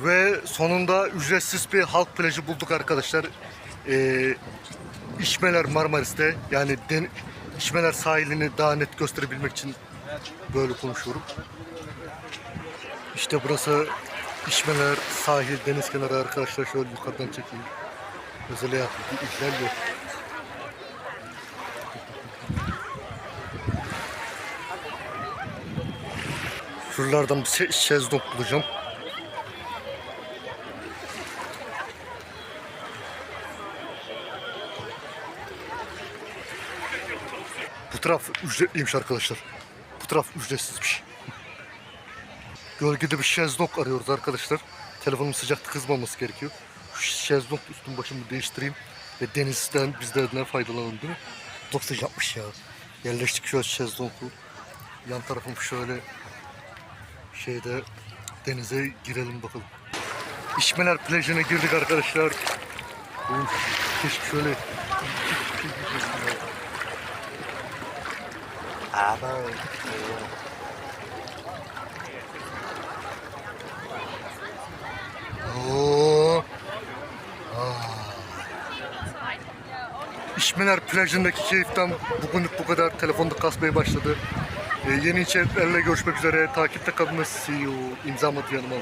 Ve sonunda ücretsiz bir halk plajı bulduk arkadaşlar. Ee, İçmeler Marmaris'te yani den, İçmeler sahilini daha net gösterebilmek için böyle konuşuyorum. İşte burası İçmeler sahil deniz kenarı arkadaşlar şöyle yukarıdan çekeyim. Özel bir ihlal yok. Şuralardan bir şe- şezlong bulacağım. Taraf ücretliymiş arkadaşlar. Bu taraf ücretsizmiş. Gölgede bir şezlong arıyoruz arkadaşlar. Telefonun sıcakta kızmaması gerekiyor. Şu şezlong üstüm başımı değiştireyim. Ve denizden bizlerden faydalanalım değil mi? Çok sıcakmış ya. Yerleştik şöyle şezlongu. Yan tarafım şöyle şeyde denize girelim bakalım. İşmeler plajına girdik arkadaşlar. Uf, keşke şöyle Ama. İşmeler plajındaki keyiften bugünlük bu kadar. Telefonda kasmaya başladı. Ee, yeni içeriklerle görüşmek üzere. Takipte kalın. See you. İmzamı yanıma.